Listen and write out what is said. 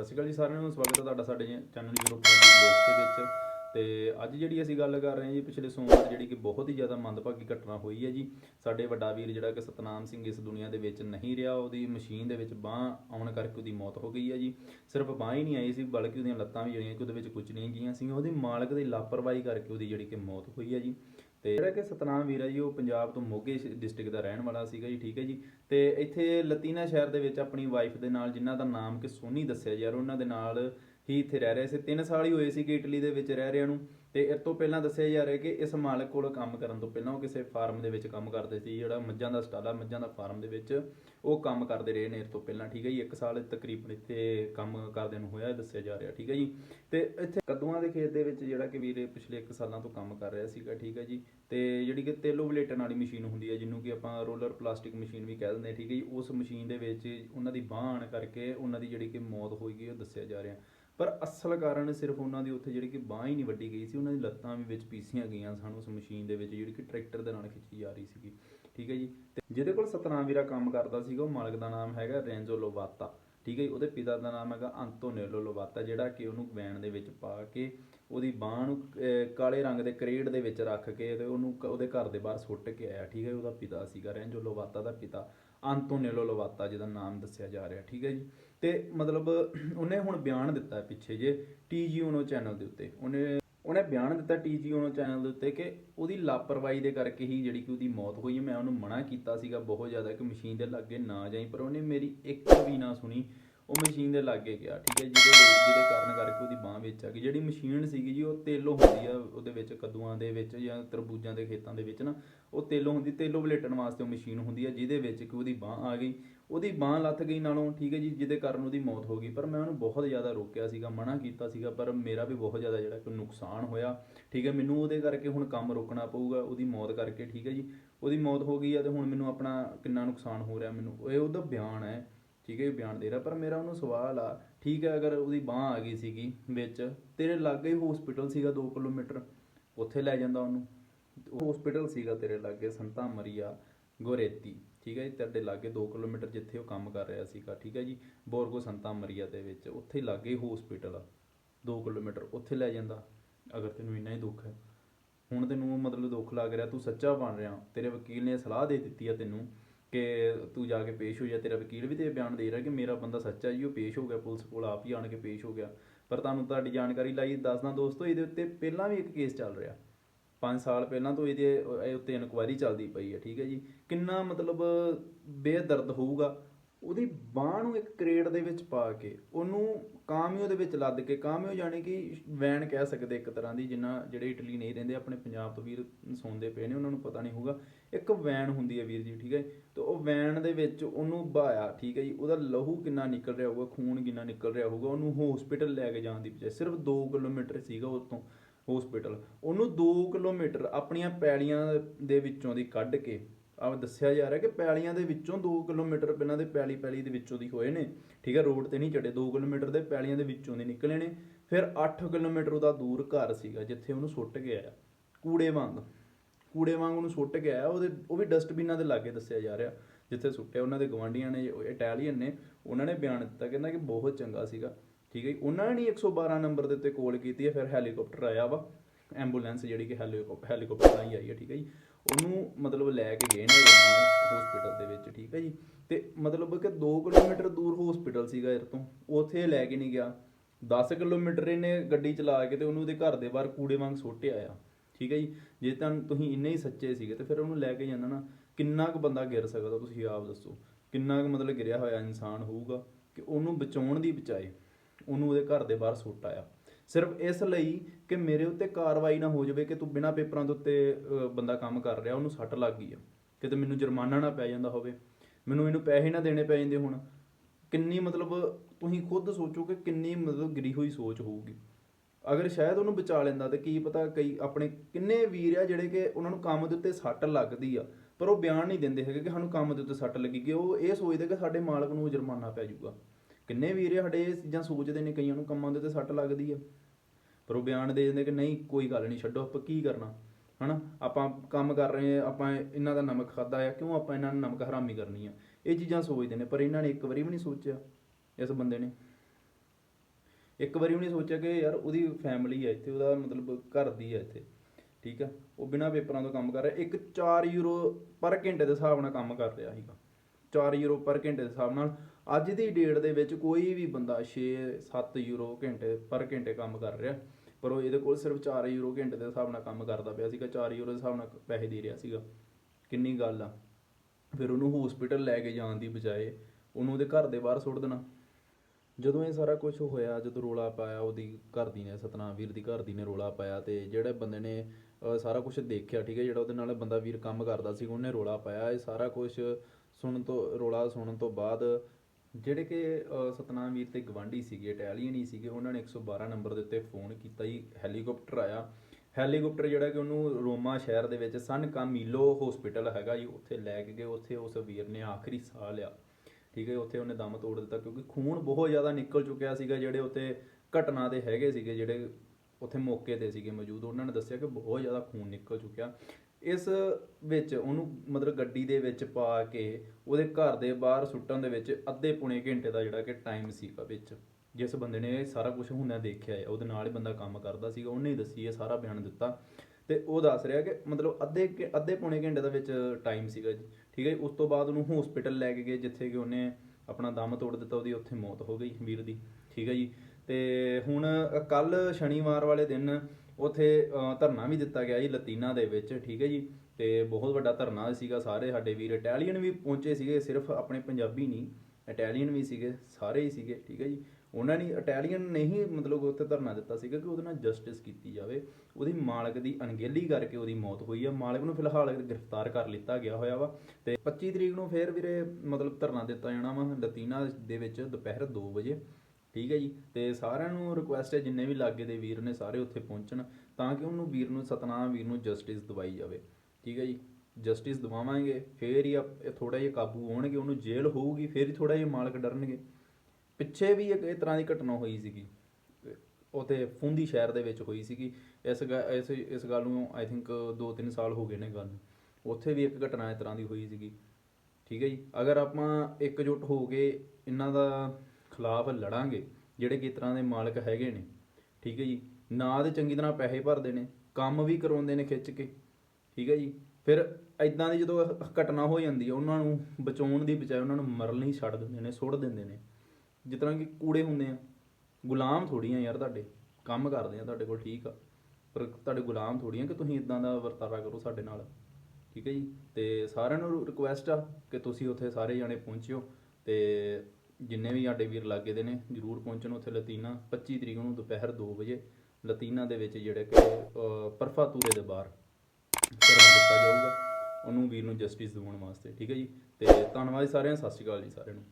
ਸਤਿ ਸ਼੍ਰੀ ਅਕਾਲ ਜੀ ਸਾਰਿਆਂ ਨੂੰ, ਸਵਾਗਤ ਹੈ ਤੁਹਾਡਾ ਸਾਡੇ ਚੈਨਲ ਯੂਰਪ ਬਲੌਗਸ ਦੇ ਵਿੱਚ। ਤੇ ਅੱਜ ਜਿਹੜੀ ਅਸੀਂ ਗੱਲ ਕਰ ਰਹੇ ਹਾਂ ਜੀ, ਪਿਛਲੇ ਸੋਮਵਾਰ ਜਿਹੜੀ ਕਿ ਬਹੁਤ ਹੀ ਜ਼ਿਆਦਾ ਮੰਦਭਾਗੀ ਘਟਨਾ ਹੋਈ ਹੈ ਜੀ। ਸਾਡੇ ਵੱਡਾ ਵੀਰ ਜਿਹੜਾ ਕਿ ਸਤਨਾਮ ਸਿੰਘ ਇਸ ਦੁਨੀਆ ਦੇ ਵਿੱਚ ਨਹੀਂ ਰਿਹਾ, ਉਹਦੀ ਮਸ਼ੀਨ ਦੇ ਵਿੱਚ ਬਾਹ ਆਉਣ ਕਰਕੇ ਉਹਦੀ ਮੌਤ ਹੋ ਗਈ ਹੈ ਜੀ। ਸਿਰਫ ਬਾਹ ਹੀ ਨਹੀਂ ਆਈ ਸੀ, ਬਲਕਿ ਉਹਦੀਆਂ ਲੱਤਾਂ ਵੀ ਜਿਹੜੀਆਂ ਕਿ ਉਹਦੇ ਵਿੱਚ ਕੁਝ ਨਹੀਂ ਗਈਆਂ ਸੀ। ਉਹਦੀ ਮਾਲਕ ਦੀ ਲਾਪਰਵਾਹੀ ਕਰਕੇ ਉਹਦੀ ਜਿਹੜੀ ਕਿ ਮੌਤ ਹੋਈ ਹੈ ਜੀ। ਤੇ ਜਿਹੜਾ ਕਿ ਸਤਨਾਮ ਵੀਰਾ ਜੀ, ਉਹ ਪੰਜਾਬ ਤੋਂ ਮੋਗੇ ਡਿਸਟ੍ਰਿਕਟ ਦਾ ਰਹਿਣ ਵਾਲਾ ਸੀਗਾ ਜੀ, ਠੀਕ ਹੈ ਜੀ। ਤੇ ਇੱਥੇ ਲਤੀਨਾ ਸ਼ਹਿਰ ਦੇ ਵਿੱਚ ਆਪਣੀ ਵਾਈਫ ਦੇ ਨਾਲ, ਜਿਨ੍ਹਾਂ ਦਾ ਨਾਮ ਕਿ ਸੋਨੀ ਦੱਸਿਆ ਯਾਰ ਉਹਨਾਂ ਦੇ ਨਾਲ ਹੀ ਇੱਥੇ ਰਹਿ ਰਹੇ ਸੀ। 3 ਸਾਲ ਹੀ ਹੋਏ ਸੀ ਕਿ ਇਟਲੀ ਦੇ ਵਿੱਚ ਰਹਿ ਰਿਆਂ ਨੂੰ। ਤੇ ਇਸ ਤੋਂ ਪਹਿਲਾਂ ਦੱਸਿਆ ਜਾ ਰਿਹਾ ਕਿ ਇਸ ਮਾਲਕ ਕੋਲ ਕੰਮ ਕਰਨ ਤੋਂ ਪਹਿਲਾਂ ਉਹ ਕਿਸੇ ਫਾਰਮ ਦੇ ਵਿੱਚ ਕੰਮ ਕਰਦੇ ਸੀ। ਜਿਹੜਾ ਮੱਝਾਂ ਦਾ ਸਟਾਲਾ, ਮੱਝਾਂ ਦਾ ਫਾਰਮ ਦੇ ਵਿੱਚ ਉਹ ਕੰਮ ਕਰਦੇ ਰਹੇ ਨੇ ਇਸ ਤੋਂ ਪਹਿਲਾਂ, ਠੀਕ ਹੈ ਜੀ? 1 ਸਾਲ ਤਕਰੀਬਨ ਇੱਥੇ ਕੰਮ ਕਰਦੇ ਨੂੰ ਹੋਇਆ ਦੱਸਿਆ ਜਾ ਰਿਹਾ, ਠੀਕ ਹੈ ਜੀ? ਤੇ ਇੱਥੇ ਕੱਦੂਆਂ ਦੇ ਖੇਤ ਦੇ ਵਿੱਚ ਜਿਹੜਾ ਕਿ ਵੀਰੇ ਪਿਛਲੇ 1 ਸਾਲਾਂ ਤੋਂ ਕੰਮ ਕਰ ਰਿਹਾ ਸੀਗਾ, ਠੀਕ ਹੈ ਜੀ? ਤੇ ਜਿਹੜੀ ਕਿ ਤੇਲੋ ਬਲੇਟਣ ਵਾਲੀ ਮਸ਼ੀਨ ਹੁੰਦੀ ਹੈ, ਜਿਹਨੂੰ ਕਿ ਆਪਾਂ ਰੋਲਰ ਪਲਾਸਟਿਕ ਮਸ਼ੀਨ ਵੀ ਕਹਿ ਦਿੰਦੇ ਹਾਂ, ਠੀਕ ਹੈ ਜੀ? ਉਸ ਮਸ਼ੀਨ ਦੇ ਵਿੱਚ ਉਹਨਾਂ ਦੀ ਬਾਂਹ ਆਉਣ ਕਰਕੇ ਉਹਨਾਂ ਦੀ ਜਿਹੜੀ ਕਿ ਮੌਤ ਹੋਈ ਗਈ, ਉਹ ਦੱਸਿਆ ਜਾ ਰਿਹਾ। ਪਰ ਅਸਲ ਕਾਰਨ ਸਿਰਫ ਉਹਨਾਂ ਦੀ ਉੱਥੇ ਜਿਹੜੀ ਕਿ ਬਾਂਹ ਹੀ ਨਹੀਂ ਵੱਡੀ ਗਈ ਸੀ, ਉਹਨਾਂ ਦੀ ਲੱਤਾਂ ਵੀ ਵਿੱਚ ਪੀਸੀਆਂ ਗਈਆਂ ਸਨ, ਉਸ ਮਸ਼ੀਨ ਦੇ ਵਿੱਚ ਜਿਹੜੀ ਕਿ ਟਰੈਕਟਰ ਦੇ ਨਾਲ ਖਿੱਚੀ ਜਾ ਰਹੀ ਸੀਗੀ, ਠੀਕ ਹੈ ਜੀ? ਤੇ ਜਿਹਦੇ ਕੋਲ ਸਤਨਾਮ ਵੀਰਾ ਕੰਮ ਕਰਦਾ ਸੀਗਾ, ਉਹ ਮਾਲਕ ਦਾ ਨਾਮ ਹੈਗਾ ਰੈਂਜੋ ਲੋਵਾਤਾ, ਠੀਕ ਹੈ ਜੀ? ਉਹਦੇ ਪਿਤਾ ਦਾ ਨਾਮ ਹੈਗਾ ਅੰਤੋਨੇਲੋ ਲੋਵਾਤਾ, ਜਿਹੜਾ ਕਿ ਉਹਨੂੰ ਵੈਨ ਦੇ ਵਿੱਚ ਪਾ ਕੇ ਉਹਦੀ ਬਾਂਹ ਨੂੰ ਕਾਲੇ ਰੰਗ ਦੇ ਕਰੇਟ ਦੇ ਵਿੱਚ ਰੱਖ ਕੇ ਤੇ ਉਹਨੂੰ ਕ- ਉਹਦੇ ਘਰ ਦੇ ਬਾਹਰ ਸੁੱਟ ਕੇ ਆਇਆ, ਠੀਕ ਹੈ ਉਹਦਾ ਪਿਤਾ ਸੀਗਾ ਰੈਂਜੋ ਲੋਵਾਤਾ ਦਾ ਪਿਤਾ, ਅੰਤੋਨੇਲੋ ਲੋਵਾਤਾ ਜਿਹਦਾ ਨਾਮ ਦੱਸਿਆ ਜਾ ਰਿਹਾ, ਠੀਕ ਹੈ ਜੀ? ਤੇ ਮਤਲਬ ਉਹਨੇ ਹੁਣ ਬਿਆਨ ਦਿੱਤਾ ਪਿੱਛੇ ਜੇ ਟੀਜੀ ਉਹਨੋ ਚੈਨਲ ਦੇ ਉੱਤੇ। ਉਹਨੇ ਉਹਨੇ ਬਿਆਨ ਦਿੱਤਾ ਟੀਜੀ ਉਹਨੋ ਚੈਨਲ ਦੇ ਉੱਤੇ ਕਿ ਉਹਦੀ ਲਾਪਰਵਾਹੀ ਦੇ ਕਰਕੇ ਹੀ ਜਿਹੜੀ ਕਿ ਉਹਦੀ ਮੌਤ ਹੋਈ ਮੈਂ ਉਹਨੂੰ ਮਨਾ ਕੀਤਾ ਸੀਗਾ ਬਹੁਤ ਜ਼ਿਆਦਾ ਕਿ ਮਸ਼ੀਨ ਦੇ ਲਾਗੇ ਨਾ ਜਾਈ, ਪਰ ਉਹਨੇ ਮੇਰੀ ਇੱਕ ਵੀ ਨਾ ਸੁਣੀ। ਉਹ ਮਸ਼ੀਨ ਦੇ ਲਾਗੇ ਗਿਆ, ਠੀਕ ਹੈ, ਜਿਹਦੇ ਜਿਹਦੇ ਕਾਰਨ ਕਰਕੇ ਉਹਦੀ ਬਾਹ ਵਿੱਚ ਆ ਗਈ। ਜਿਹੜੀ ਮਸ਼ੀਨ ਸੀਗੀ ਜੀ, ਉਹ ਤੇਲੋ ਹੁੰਦੀ ਆ, ਉਹਦੇ ਵਿੱਚ ਕੱਦੂਆਂ ਦੇ ਵਿੱਚ ਜਾਂ ਤਰਬੂਜਾਂ ਦੇ ਖੇਤਾਂ ਦੇ ਵਿੱਚ ਨਾ, ਉਹ ਤੇਲੋ ਹੁੰਦੀ, ਤੇਲੋ ਬਲੇਟਣ ਵਾਸਤੇ ਉਹ ਮਸ਼ੀਨ ਹੁੰਦੀ ਆ, ਜਿਹਦੇ ਵਿੱਚ ਕਿ ਉਹਦੀ ਬਾਹ ਆ ਗਈ। ਉਹਦੀ ਬਾਹ ਲੱਥ ਗਈ ਨਾਲੋਂ, ਠੀਕ ਹੈ ਜੀ, ਜਿਹਦੇ ਕਾਰਨ ਉਹਦੀ ਮੌਤ ਹੋ ਗਈ। ਪਰ ਮੈਂ ਉਹਨੂੰ ਬਹੁਤ ਜ਼ਿਆਦਾ ਰੋਕਿਆ ਸੀਗਾ, ਮਨਾ ਕੀਤਾ ਸੀਗਾ, ਪਰ ਮੇਰਾ ਵੀ ਬਹੁਤ ਜ਼ਿਆਦਾ ਜਿਹੜਾ ਕਿ ਨੁਕਸਾਨ ਹੋਇਆ। ਠੀਕ ਹੈ, ਮੈਨੂੰ ਉਹਦੇ ਕਰਕੇ ਹੁਣ ਕੰਮ ਰੋਕਣਾ ਪਊਗਾ, ਉਹਦੀ ਮੌਤ ਕਰਕੇ, ਠੀਕ ਹੈ ਜੀ। ਉਹਦੀ ਮੌਤ ਹੋ ਗਈ ਆ ਤੇ ਹੁਣ ਮੈਨੂੰ ਆਪਣਾ ਕਿੰਨਾ ਨੁਕਸਾਨ ਹੋ ਰਿਹਾ ਮੈਨੂੰ। ਇਹ ਉਹਦਾ ਬਿਆਨ ਹੈ, ਠੀਕ ਹੈ, ਇਹ ਬਿਆਨ ਦੇ ਰਿਹਾ। ਪਰ ਮੇਰਾ ਉਹਨੂੰ ਸਵਾਲ ਆ, ਠੀਕ ਹੈ, ਅਗਰ ਉਹਦੀ ਬਾਹ ਆ ਗਈ ਸੀਗੀ ਵਿੱਚ, ਤੇਰੇ ਲਾਗੇ ਹੀ ਹਸਪੀਟਲ ਸੀਗਾ 2 ਕਿਲੋਮੀਟਰ, ਉੱਥੇ ਲੈ ਜਾਂਦਾ ਉਹਨੂੰ। ਹਸਪੀਟਲ ਸੀਗਾ ਤੇਰੇ ਲਾਗੇ, ਸੰਤਾ ਮਰੀਆ, ਗੋਰੇਤੀ। ਠੀਕ ਹੈ ਜੀ, ਤੁਹਾਡੇ ਲਾਗੇ 2 ਕਿਲੋਮੀਟਰ ਜਿੱਥੇ ਉਹ ਕੰਮ ਕਰ ਰਿਹਾ ਸੀਗਾ, ਠੀਕ ਹੈ ਜੀ, ਬੋਰਗੋ ਸੰਤਾ ਮਰੀਆ ਦੇ ਵਿੱਚ, ਉੱਥੇ ਲਾਗੇ ਹਸਪੀਟਲ ਆ 2 ਕਿਲੋਮੀਟਰ, ਉੱਥੇ ਲੈ ਜਾਂਦਾ, ਅਗਰ ਤੈਨੂੰ ਇੰਨਾ ਹੀ ਦੁੱਖ ਹੈ। ਹੁਣ ਤੈਨੂੰ ਮਤਲਬ ਦੁੱਖ ਲੱਗ ਰਿਹਾ, ਤੂੰ ਸੱਚਾ ਬਣ ਰਿਹਾ, ਤੇਰੇ ਵਕੀਲ ਨੇ ਸਲਾਹ ਦੇ ਦਿੱਤੀ ਆ ਤੈਨੂੰ ਕਿ ਤੂੰ ਜਾ ਕੇ ਪੇਸ਼ ਹੋ ਜਾ, ਤੇਰਾ ਵਕੀਲ ਵੀ ਤੇ ਇਹ ਬਿਆਨ ਦੇ ਰਿਹਾ ਕਿ ਮੇਰਾ ਬੰਦਾ ਸੱਚਾ ਜੀ, ਉਹ ਪੇਸ਼ ਹੋ ਗਿਆ, ਪੁਲਿਸ ਕੋਲ ਆਪ ਹੀ ਆਣ ਕੇ ਪੇਸ਼ ਹੋ ਗਿਆ। ਪਰ ਤੁਹਾਨੂੰ ਤੁਹਾਡੀ ਜਾਣਕਾਰੀ ਲਈ, ਦੱਸਦਾ ਦੋਸਤੋ, ਇਹਦੇ ਉੱਤੇ ਪਹਿਲਾਂ ਵੀ ਇੱਕ ਕੇਸ ਚੱਲ ਰਿਹਾ। 5 ਸਾਲ ਪਹਿਲਾਂ ਤੋਂ ਇਹਦੇ ਇਹ ਉੱਤੇ ਇਨਕੁਆਇਰੀ ਚੱਲਦੀ ਪਈ ਹੈ, ਠੀਕ ਹੈ ਜੀ। ਕਿੰਨਾ ਮਤਲਬ ਬੇਦਰਦ ਹੋਊਗਾ, ਉਹਦੀ ਬਾਹ ਨੂੰ ਇੱਕ ਕਰੇਟ ਦੇ ਵਿੱਚ ਪਾ ਕੇ, ਉਹਨੂੰ ਕਾਮਿਓ ਦੇ ਵਿੱਚ ਲੱਦ ਕੇ, ਕਾਮਿਓ ਜਾਣੀ ਕਿ ਵੈਨ ਕਹਿ ਸਕਦੇ ਇੱਕ ਤਰ੍ਹਾਂ ਦੀ, ਜਿੰਨਾ ਜਿਹੜੇ ਇਟਲੀ ਨਹੀਂ ਰਹਿੰਦੇ, ਆਪਣੇ ਪੰਜਾਬ ਤੋਂ ਵੀਰ ਸੌਂਦੇ ਪਏ ਨੇ, ਉਹਨਾਂ ਨੂੰ ਪਤਾ ਨਹੀਂ ਹੋਊਗਾ। ਇੱਕ ਵੈਨ ਹੁੰਦੀ ਹੈ ਵੀਰ ਜੀ, ਠੀਕ ਹੈ ਤੇ ਉਹ ਵੈਨ ਦੇ ਵਿੱਚ ਉਹਨੂੰ ਬਹਾਇਆ ਠੀਕ ਹੈ ਜੀ। ਉਹਦਾ ਲਹੂ ਕਿੰਨਾ ਨਿਕਲ ਰਿਹਾ ਹੋਊਗਾ, ਖੂਨ ਕਿੰਨਾ ਨਿਕਲ ਰਿਹਾ ਹੋਊਗਾ, ਉਹਨੂੰ ਹਸਪੀਟਲ ਲੈ ਕੇ ਜਾਣ ਦੀ ਬਜਾਏ, ਸਿਰਫ 2 ਕਿਲੋਮੀਟਰ ਸੀਗਾ ਉਤੋਂ ਹਸਪੀਟਲ ਉਹਨੂੰ 2 ਕਿਲੋਮੀਟਰ ਆਪਣੀਆਂ ਪੈਲੀਆਂ ਦੇ ਵਿੱਚੋਂ ਦੀ ਕੱਢ ਕੇ ਆ ਦੱਸਿਆ ਜਾ ਰਿਹਾ ਕਿ ਪੈਲੀਆਂ ਦੇ ਵਿੱਚੋਂ 2 ਕਿਲੋਮੀਟਰ ਪਹਿਲਾਂ ਦੇ ਪੈਲੀ ਪੈਲੀ ਦੇ ਵਿੱਚੋਂ ਦੀ ਹੋਏ ਨੇ। ਠੀਕ ਹੈ, ਰੋਡ ਤੇ ਨਹੀਂ ਚੜੇ 2 ਕਿਲੋਮੀਟਰ ਦੇ ਪੈਲੀਆਂ ਦੇ ਵਿੱਚੋਂ ਦੀ ਨਿਕਲੇ ਨੇ। ਫਿਰ 8 ਕਿਲੋਮੀਟਰ ਉਹਦਾ ਦੂਰ ਘਰ ਸੀਗਾ, ਜਿੱਥੇ ਉਹਨੂੰ ਸੁੱਟ ਕੇ ਆਇਆ। ਕੂੜੇ ਵਾਂਗ। ਕੂੜੇ ਵਾਂਗ ਉਹਨੂੰ ਸੁੱਟ ਕੇ ਆਇਆ। ਉਹਦੇ, ਉਹ ਵੀ ਡਸਟਬਿਨਾਂ ਦੇ ਲਾਗੇ ਦੱਸਿਆ ਜਾ ਰਿਹਾ, ਜਿੱਥੇ ਸੁੱਟਿਆ। ਉਹਨਾਂ ਦੇ ਗਵਾਂਢੀਆਂ ਨੇ, ਉਹ ਇਟਾਲੀਅਨ ਨੇ, ਉਹਨਾਂ ਨੇ ਬਿਆਨ ਦਿੱਤਾ। ਕਹਿੰਦਾ ਕਿ ਬਹੁਤ ਚੰਗਾ ਸੀਗਾ। ਠੀਕ ਹੈ ਜੀ। ਉਹਨਾਂ ਨੇ 112 ਨੰਬਰ ਦੇ ਉੱਤੇ ਕਾਲ ਕੀਤੀ ਹੈ, ਫਿਰ ਹੈਲੀਕਾਪਟਰ ਆਇਆ ਵਾ। ਐਂਬੂਲੈਂਸ ਜਿਹੜੀ ਕਿ ਹੈਲੀਕਾਪਟਰ ਹੈਲੀਕਾਪਟਰ ਰਾਹੀਂ ਆਈ ਹੈ, ਠੀਕ ਹੈ ਜੀ। ਉਹਨੂੰ ਮਤਲਬ ਲੈ ਕੇ ਗਏ ਨੇ ਹਸਪੀਟਲ ਦੇ ਵਿੱਚ, ਠੀਕ ਹੈ ਜੀ। ਤੇ ਮਤਲਬ ਕਿ 2 ਕਿਲੋਮੀਟਰ ਦੂਰ ਹਸਪੀਟਲ ਸੀਗਾ ਇਹ ਤੋਂ। ਉੱਥੇ ਲੈ ਕੇ ਨਹੀਂ ਗਿਆ। 10 ਕਿਲੋਮੀਟਰ ਇਹਨੇ ਗੱਡੀ ਚਲਾ ਕੇ ਤੇ ਉਹਨੂੰ ਉਹਦੇ ਘਰ ਦੇ ਬਾਹਰ ਕੂੜੇ ਵਾਂਗ ਸੁੱਟਿਆ ਆ, ਠੀਕ ਹੈ ਜੀ। ਜੇ ਤਾਂ ਤੁਸੀਂ ਇੰਨੇ ਹੀ ਸੱਚੇ ਸੀਗੇ ਤੇ ਫਿਰ ਉਹਨੂੰ ਲੈ ਕੇ ਜਾਂਦਾ ਨਾ, ਕਿੰਨਾ ਕੁ ਬੰਦਾ ਗਿਰ ਸਕਦਾ ਤੁਸੀਂ ਆਪ ਦੱਸੋ। ਕਿੰਨਾ ਕੁ ਮਤਲਬ ਗਿਰਿਆ ਹੋਇਆ ਇਨਸਾਨ ਹੋਊਗਾ ਕਿ ਉਹਨੂੰ ਬਚਾਉਣ ਦੀ ਬਚਾਏ ਉਹਨੂੰ ਉਹਦੇ ਘਰ ਦੇ ਬਾਹਰ ਸੁੱਟ ਆਇਆ। ਸਿਰਫ ਇਸ ਲਈ ਕਿ ਮੇਰੇ ਉੱਤੇ ਕਾਰਵਾਈ ਨਾ ਹੋ ਜਾਵੇ ਕਿ ਤੂੰ ਬਿਨਾਂ ਪੇਪਰਾਂ ਦੇ ਉੱਤੇ ਬੰਦਾ ਕੰਮ ਕਰ ਰਿਹਾ, ਉਹਨੂੰ ਸੱਟ ਲੱਗ ਗਈ ਆ। ਕਿਤੇ ਮੈਨੂੰ ਜੁਰਮਾਨਾ ਨਾ ਪੈ ਜਾਂਦਾ ਹੋਵੇ। ਮੈਨੂੰ ਇਹਨੂੰ ਪੈਸੇ ਨਾ ਦੇਣੇ ਪੈ ਜਾਂਦੇ ਹੁਣ। ਕਿੰਨੀ ਮਤਲਬ ਤੁਸੀਂ ਖੁਦ ਸੋਚੋ ਕਿ ਕਿੰਨੀ ਮਤਲਬ ਗਿਰੀ ਹੋਈ ਸੋਚ ਹੋਊਗੀ। ਅਗਰ ਸ਼ਾਇਦ ਉਹਨੂੰ ਬਚਾ ਲੈਂਦਾ ਤੇ ਕੀ ਪਤਾ ਕਈ ਆਪਣੇ ਕਿੰਨੇ ਵੀਰ ਆ ਜਿਹੜੇ ਕਿ ਉਹਨਾਂ ਨੂੰ ਕੰਮ ਦੇ ਉੱਤੇ ਸੱਟ ਲੱਗਦੀ ਆ। ਪਰ ਉਹ ਬਿਆਨ ਨਹੀਂ ਦਿੰਦੇ ਹੈਗੇ ਕਿ ਸਾਨੂੰ ਕੰਮ ਦੇ ਉੱਤੇ ਸੱਟ ਲੱਗੀ। ਕਿ ਉਹ ਇਹ ਸੋਚਦੇ ਕਿ ਸਾਡੇ ਮਾਲਕ ਨੂੰ ਜੁਰਮਾਨਾ ਪੈ ਜਾਊਗਾ। ਕਿੰਨੇ ਵੀਰ ਸਾਡੇ ਇਹ ਚੀਜ਼ਾਂ ਸੋਚਦੇ ਨੇ ਕਈਆਂ ਨੂੰ ਕੰਮਾਂ ਦੇ ਉੱਤੇ ਸੱਟ ਲੱਗਦੀ ਆ। ਪਰ ਉਹ ਬਿਆਨ ਦੇ ਦਿੰਦੇ ਕਿ ਨਹੀਂ, ਕੋਈ ਗੱਲ ਨਹੀਂ ਛੱਡੋ, ਆਪਾਂ ਕੀ ਕਰਨਾ? ਹਨਾ? ਆਪਾਂ ਕੰਮ ਕਰ ਰਹੇ ਆ ਆਪਾਂ ਇਹਨਾਂ ਦਾ ਨਮਕ ਖਾਦਾ ਆ, ਕਿਉਂ ਆਪਾਂ ਇਹਨਾਂ ਨੂੰ ਨਮਕ ਹਰਾਮੀ ਕਰਨੀ ਆ? ਇਹ ਚੀਜ਼ਾਂ ਸੋਚਦੇ ਨੇ, ਪਰ ਇਹਨਾਂ ਨੇ ਇੱਕ ਵਾਰੀ ਵੀ ਨਹੀਂ ਸੋਚਿਆ, ਇਸ ਬੰਦੇ ਨੇ। ਇੱਕ ਵਾਰੀ ਵੀ ਨਹੀਂ ਸੋਚਿਆ ਕਿ ਯਾਰ ਉਹਦੀ ਫੈਮਿਲੀ ਹੈ ਇੱਥੇ, ਉਹਦਾ ਮਤਲਬ ਘਰ ਦੀ ਹੈ ਇੱਥੇ, ਠੀਕ ਹੈ ਉਹ ਬਿਨਾਂ ਪੇਪਰਾਂ ਤੋਂ ਕੰਮ ਕਰ ਰਿਹਾ, ਇੱਕ 4 ਯੂਰੋ ਪਰ ਘੰਟੇ ਦੇ ਹਿਸਾਬ ਨਾਲ ਕੰਮ ਕਰ ਰਿਹਾ ਸੀਗਾ। 4 ਯੂਰੋ ਪਰ ਘੰਟੇ ਦੇ ਹਿਸਾਬ ਨਾਲ ਅੱਜ ਦੀ ਡੇਟ ਦੇ ਵਿੱਚ ਕੋਈ ਵੀ ਬੰਦਾ 6 7 ਯੂਰੋ ਘੰਟੇ ਪਰ ਘੰਟੇ ਕੰਮ ਕਰ ਰਿਹਾ, ਪਰ ਉਹ ਇਹਦੇ ਕੋਲ ਸਿਰਫ 4 ਯੂਰੋ ਘੰਟੇ ਦੇ ਹਿਸਾਬ ਨਾਲ ਕੰਮ ਕਰਦਾ ਪਿਆ ਸੀਗਾ 4 ਯੂਰੋ ਦੇ ਹਿਸਾਬ ਨਾਲ ਪੈਸੇ ਦੇ ਰਿਹਾ ਸੀਗਾ। ਕਿੰਨੀ ਗੱਲ ਆ। ਫਿਰ ਉਹਨੂੰ ਹਸਪੀਟਲ ਲੈ ਕੇ ਜਾਣ ਦੀ ਬਜਾਏ ਉਹਨੂੰ ਉਹਦੇ ਘਰ ਦੇ ਬਾਹਰ ਸੁੱਟ ਦੇਣਾ। ਜਦੋਂ ਇਹ ਸਾਰਾ ਕੁਝ ਹੋਇਆ, ਜਦੋਂ ਰੋਲਾ ਪਾਇਆ, ਉਹਦੀ ਘਰ ਦੀ ਨੇ, ਸਤਨਾਮ ਵੀਰ ਦੀ ਘਰ ਦੀ ਨੇ ਰੋਲਾ ਪਾਇਆ ਤੇ ਜਿਹੜੇ ਬੰਦੇ ਨੇ ਸਾਰਾ ਕੁਝ ਦੇਖਿਆ, ਠੀਕ ਹੈ, ਜਿਹੜਾ ਉਹਦੇ ਨਾਲ ਬੰਦਾ ਵੀਰ ਕੰਮ ਕਰਦਾ ਸੀ, ਉਹਨੇ ਰੋਲਾ ਪਾਇਆ। ਇਹ ਸਾਰਾ ਕੁਝ ਸੁਣਨ ਤੋਂ, ਰੋਲਾ ਸੁਣਨ ਤੋਂ ਬਾਅਦ ਜਿਹੜੇ ਕਿ ਅਹ, ਸਤਨਾਮ ਵੀਰ ਤੇ ਗਵਾਂਢੀ ਸੀਗੇ ਇਟਾਲੀਅਨ ਹੀ ਸੀਗੇ ਉਹਨਾਂ ਨੇ 112 ਨੰਬਰ ਦੇ ਉੱਤੇ ਫੋਨ ਕੀਤਾ ਜੀ ਹੈਲੀਕਾਪਟਰ ਆਇਆ। ਹੈਲੀਕਾਪਟਰ ਜਿਹੜਾ ਕਿ ਉਹਨੂੰ ਰੋਮਾ ਸ਼ਹਿਰ ਦੇ ਵਿੱਚ ਸਨ ਕਾਮੀਲੋ ਹਸਪੀਟਲ ਹੈਗਾ ਜੀ ਉੱਥੇ ਲੈ ਕੇ ਗਏ ਉੱਥੇ ਉਸ ਵੀਰ ਨੇ ਆਖਰੀ ਸਾਹ ਲਿਆ। ਠੀਕ ਹੈ ਉੱਥੇ ਉਹਨੇ ਦਮ ਤੋੜ ਦਿੱਤਾ ਕਿਉਂਕਿ ਖੂਨ ਬਹੁਤ ਜ਼ਿਆਦਾ ਨਿਕਲ ਚੁੱਕਿਆ ਸੀਗਾ ਜਿਹੜੇ ਉੱਥੇ ਘਟਨਾ ਦੇ ਹੈਗੇ ਸੀਗੇ ਜਿਹੜੇ ਉੱਥੇ ਮੌਕੇ ਤੇ ਸੀਗੇ ਮੌਜੂਦ ਉਹਨਾਂ ਨੇ ਦੱਸਿਆ ਕਿ ਬਹੁਤ ਜ਼ਿਆਦਾ ਖੂਨ ਨਿਕਲ ਚੁੱਕਿਆ। ਇਸ ਵਿੱਚ ਉਹਨੂੰ ਮਤਲਬ ਗੱਡੀ ਦੇ ਵਿੱਚ ਪਾ ਕੇ ਉਹਦੇ ਘਰ ਦੇ ਬਾਹਰ ਸੁੱਟਣ ਦੇ ਵਿੱਚ ਅੱਧੇ ਪੌਣੇ ਘੰਟੇ ਦਾ ਜਿਹੜਾ ਕਿ ਟਾਈਮ ਸੀਗਾ ਵਿੱਚ। ਜਿਸ ਬੰਦੇ ਨੇ ਇਹ ਸਾਰਾ ਕੁਝ ਹੁੰਨਾ ਦੇਖਿਆ ਹੈ, ਉਹਦੇ ਨਾਲ ਹੀ ਬੰਦਾ ਕੰਮ ਕਰਦਾ ਸੀਗਾ, ਉਹਨੇ ਹੀ ਦੱਸੀ ਇਹ ਸਾਰਾ ਬਿਆਨ ਦਿੱਤਾ। ਤੇ ਉਹ ਦੱਸ ਰਿਹਾ ਕਿ ਮਤਲਬ ਅੱਧੇ ਅੱਧੇ ਪੌਣੇ ਘੰਟੇ ਦਾ ਵਿੱਚ ਟਾਈਮ ਸੀਗਾ ਜੀ। ਠੀਕ ਹੈ ਜੀ। ਉਸ ਤੋਂ ਬਾਅਦ ਉਹਨੂੰ ਹਸਪੀਟਲ ਲੈ ਕੇ ਗਏ, ਜਿੱਥੇ ਕਿ ਉਹਨੇ ਆਪਣਾ ਦਮ ਤੋੜ ਦਿੱਤਾ, ਉਹਦੀ ਉੱਥੇ ਮੌਤ ਹੋ ਗਈ ਵੀਰ ਦੀ। ਠੀਕ ਹੈ ਜੀ, ਤੇ ਹੁਣ ਕੱਲ ਸ਼ਨੀਵਾਰ ਵਾਲੇ ਦਿਨ ਉੱਥੇ ਧਰਨਾ ਵੀ ਦਿੱਤਾ ਗਿਆ ਜੀ ਲਤੀਨਾ ਦੇ ਵਿੱਚ, ਠੀਕ ਹੈ ਜੀ? ਤੇ ਬਹੁਤ ਵੱਡਾ ਧਰਨਾ ਸੀਗਾ ਸਾਰੇ ਸਾਡੇ ਵੀਰ। ਇਟਾਲੀਅਨ ਵੀ ਪਹੁੰਚੇ ਸੀਗੇ, ਸਿਰਫ ਆਪਣੇ ਪੰਜਾਬੀ ਨਹੀਂ ਇਟਾਲੀਅਨ ਵੀ ਸੀਗੇ, ਸਾਰੇ ਹੀ ਸੀਗੇ, ਠੀਕ ਹੈ ਜੀ? ਉਹਨਾਂ ਨੇ ਇਟਾਲੀਅਨ ਨੇ ਹੀ ਮਤਲਬ ਉੱਥੇ ਧਰਨਾ ਦਿੱਤਾ ਸੀਗਾ ਕਿ ਉਹਦੇ ਨਾਲ ਜਸਟਿਸ ਕੀਤੀ ਜਾਵੇ। ਉਹਦੀ ਮਾਲਕ ਦੀ ਅਣਗਹਿਲੀ ਕਰਕੇ ਉਹਦੀ ਮੌਤ ਹੋਈ ਆ। ਮਾਲਕ ਨੂੰ ਫਿਲਹਾਲ ਗ੍ਰਿਫਤਾਰ ਕਰ ਲਿੱਤਾ ਗਿਆ ਹੋਇਆ ਵਾ। ਤੇ 25 ਤਰੀਕ ਨੂੰ ਫੇਰ ਵੀਰੇ ਮਤਲਬ ਧਰਨਾ ਦਿੱਤਾ ਜਾਣਾ ਵਾ ਲਤੀਨਾ ਦੇ ਵਿੱਚ, ਦੁਪਹਿਰ 2 ਵਜੇ। ਠੀਕ ਹੈ ਜੀ, ਤੇ ਸਾਰਿਆਂ ਨੂੰ ਰਿਕੁਐਸਟ ਹੈ ਜਿੰਨੇ ਵੀ ਲਾਗੇ ਦੇ ਵੀਰ ਨੇ ਸਾਰੇ ਉੱਥੇ ਪਹੁੰਚਣ, ਤਾਂ ਕਿ ਉਹਨੂੰ ਵੀਰ ਨੂੰ ਸਤਨਾਮ, ਵੀਰ ਨੂੰ ਜਸਟਿਸ ਦਵਾਈ ਜਾਵੇ। ਠੀਕ ਹੈ ਜੀ ਜਸਟਿਸ ਦਵਾਵਾਂਗੇ, ਫੇਰ ਹੀ ਥੋੜਾ ਜਿਹਾ ਕਾਬੂ ਹੋਣਗੇ, ਉਹਨੂੰ ਜੇਲ੍ਹ ਹੋਊਗੀ, ਫੇਰ ਹੀ ਥੋੜਾ ਜਿਹਾ ਮਾਲਕ ਡਰਨਗੇ। ਪਿੱਛੇ ਵੀ ਇੱਕ ਇਸ ਤਰ੍ਹਾਂ ਦੀ ਘਟਨਾ ਹੋਈ ਸੀਗੀ, ਉਥੇ ਫੁੰਦੀ ਸ਼ਹਿਰ ਦੇ ਵਿੱਚ ਹੋਈ ਸੀਗੀ। ਇਸ ਗ- ਇਸ ਇਸ ਗੱਲ ਨੂੰ ਆਈ ਥਿੰਕ 2-3 ਸਾਲ ਹੋ ਗਏ ਨੇ ਗੱਲ ਉੱਥੇ ਵੀ ਇੱਕ ਘਟਨਾ ਇਸ ਤਰ੍ਹਾਂ ਦੀ ਹੋਈ ਸੀਗੀ। ਠੀਕ ਹੈ ਜੀ, ਅਗਰ ਆਪਾਂ ਇਕਜੁੱਟ ਹੋ ਕੇ ਇਹਨਾਂ ਦਾ ਖਿਲਾਫ ਲੜਾਂਗੇ, ਜਿਹੜੇ ਕਿ ਤਰ੍ਹਾਂ ਦੇ ਮਾਲਕ ਹੈਗੇ ਨੇ। ਠੀਕ ਹੈ ਜੀ? ਨਾ ਤੇ ਚੰਗੀ ਤਰ੍ਹਾਂ ਪੈਸੇ ਭਰਦੇ ਨੇ, ਕੰਮ ਵੀ ਕਰਵਾਉਂਦੇ ਨੇ ਖਿੱਚ ਕੇ। ਠੀਕ ਹੈ ਜੀ? ਫਿਰ ਐਦਾਂ ਦੀ ਜਦੋਂ ਘਟਨਾ ਹੋ ਜਾਂਦੀ ਹੈ, ਉਹਨਾਂ ਨੂੰ ਬਚਾਉਣ ਦੀ ਬਜਾਏ ਉਹਨਾਂ ਨੂੰ ਮਰਨ ਹੀ ਛੱਡ ਦਿੰਦੇ ਨੇ, ਸੁੱਟ ਦਿੰਦੇ ਨੇ। ਜਿਸ ਤਰ੍ਹਾਂ ਕਿ ਕੂੜੇ ਹੁੰਦੇ ਆ। ਗੁਲਾਮ ਥੋੜੀਆਂ ਯਾਰ ਤੁਹਾਡੇ, ਕੰਮ ਕਰਦੇ ਆ ਤੁਹਾਡੇ ਕੋਲ, ਠੀਕ ਆ। ਪਰ ਤੁਹਾਡੇ ਗੁਲਾਮ ਥੋੜੀਆਂ ਕਿ ਤੁਸੀਂ ਇਦਾਂ ਦਾ ਵਰਤਾਰਾ ਕਰੋ ਸਾਡੇ ਨਾਲ। ਠੀਕ ਹੈ ਜੀ? ਤੇ ਸਾਰਿਆਂ ਨੂੰ ਰਿਕੁਐਸਟ ਆ ਕਿ ਤੁਸੀਂ ਉੱਥੇ ਸਾਰੇ ਜਾਣੇ ਪਹੁੰਚਿਓ ਤੇ ਜਿੰਨੇ ਵੀ ਸਾਡੇ ਵੀਰ ਲਾਗੇ ਦੇ ਨੇ, ਜਰੂਰ ਪਹੁੰਚਣ ਉੱਥੇ ਲਤੀਨਾ 25 ਤਰੀਕ ਨੂੰ ਦੁਪਹਿਰ 2 ਵਜੇ, ਲਤੀਨਾ ਦੇ ਵਿੱਚ ਜਿਹੜੇ ਕਿ ਪਰਫਾ ਤੂਰੇ ਦੇ ਬਾਹਰ ਧਰਨਾ ਦਿੱਤਾ ਜਾਊਗਾ। ਉਹਨੂੰ ਵੀਰ ਨੂੰ ਜਸਟਿਸ ਦਿਵਾਉਣ ਵਾਸਤੇ, ਠੀਕ ਹੈ ਜੀ? ਤੇ ਧੰਨਵਾਦ ਜੀ ਸਾਰਿਆਂ ਨੂੰ ਸਤਿ ਸ਼੍ਰੀ ਅਕਾਲ ਜੀ ਸਾਰਿਆਂ ਨੂੰ।